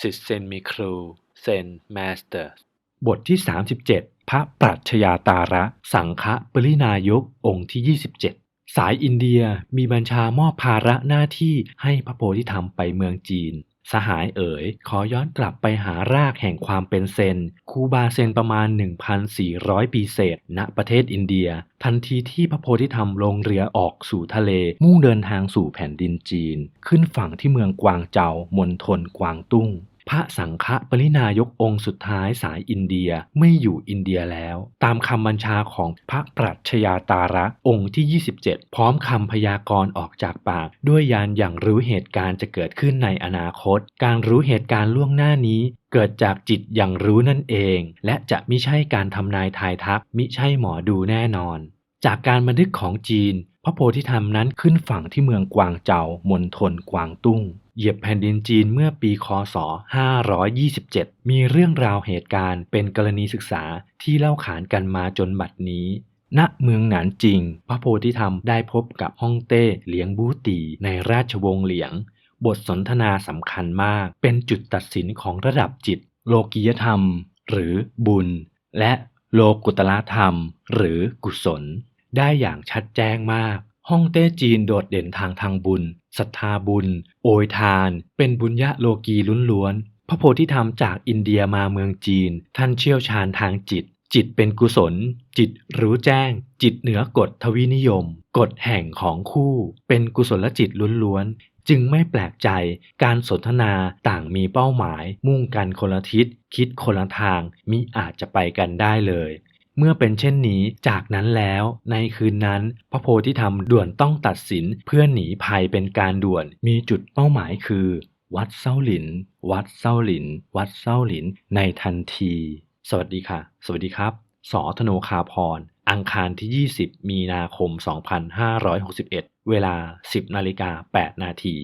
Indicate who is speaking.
Speaker 1: สิทธิเซนมีครูเซนมาสเตอร์
Speaker 2: บทที่ 37 พระปรัชญาตาระ สังฆปรินายกองค์ที่ 27 สายอินเดียมีบัญชามอบภาระหน้าที่ให้พระโพธิธรรมไปเมืองจีน สหายเอ๋ย ขอย้อนกลับไปหารากแห่งความเป็นเซน คูบาเซนประมาณ 1,400 ปีเศษ ณ ประเทศอินเดีย ทันทีที่พระโพธิธรรมลงเรือออกสู่ทะเล มุ่งเดินทางสู่แผ่นดินจีน ขึ้นฝั่งที่เมืองกวางเจามณฑลกวางตุ้ง พระสังฆปรินายกองค์สุดท้ายสายอินเดียไม่อยู่อินเดียแล้ว ตามคำบัญชาของพระปรัชญาตาระองค์ที่ 27 พร้อมคำพยากรณ์ออกจากปาก ด้วยยานอย่างรู้เหตุการณ์จะเกิดขึ้นในอนาคต การรู้เหตุการณ์ล่วงหน้านี้เกิดจากจิตอย่างรู้นั่นเอง และจะไม่ใช่การทำนายทายทักมิใช่หมอดูแน่นอน จากการบันทึกของจีน พระโพธิธรรมนั้นขึ้นฝั่งที่เมืองกวางเจามณฑลกวางตุ้ง เหยียบแผ่นดินจีนเมื่อปีคศ 527 มีเรื่องราวเหตุการณ์เป็นกรณีศึกษาที่เล่าขานกันมาจนบัดนี้ณเมืองหนานจริง พระโพธิธรรมได้พบกับฮ่องเต้เหลียงบูตี ในราชวงศ์เหลียง บทสนทนาสำคัญมาก เป็นจุดตัดสินของระดับจิต โลกิยธรรม หรือบุญ และโลกุตละธรรม หรือกุศล ได้อย่างชัดแจ้งมาก ฮ่องเต้จีนโดดเด่นทางทางบุญศรัทธาบุญ โอยทาน เป็นบุญญาโลกีล้วนๆพระโพธิธรรมจากอินเดียมาเมืองจีน ท่านเชี่ยวชาญทางจิต จิตเป็นกุศล จิตรู้แจ้ง จิตเหนือกฎทวินิยม กฎแห่งของคู่ เป็นกุศลจิตล้วนๆจึงไม่แปลกใจการสนทนาต่างมีเป้าหมาย มุ่งกันคนละทิศ คิดคนละทางมิอาจจะไปกันได้เลย เมื่อเป็นเช่นนี้จากนั้นแล้วในคืนนั้น พระโพธิธรรมด่วนต้องตัดสินเพื่อหนีภัยเป็นการด่วนมีจุดเป้าหมายคือ วัดเส้าหลิน วัดเส้าหลิน วัดเส้าหลิน ในทันที สวัสดีค่ะ สวัสดีครับ สอธโนคาพร อังคารที่ 20 มีนาคม 2561 เวลา 10นาฬิกา8นาที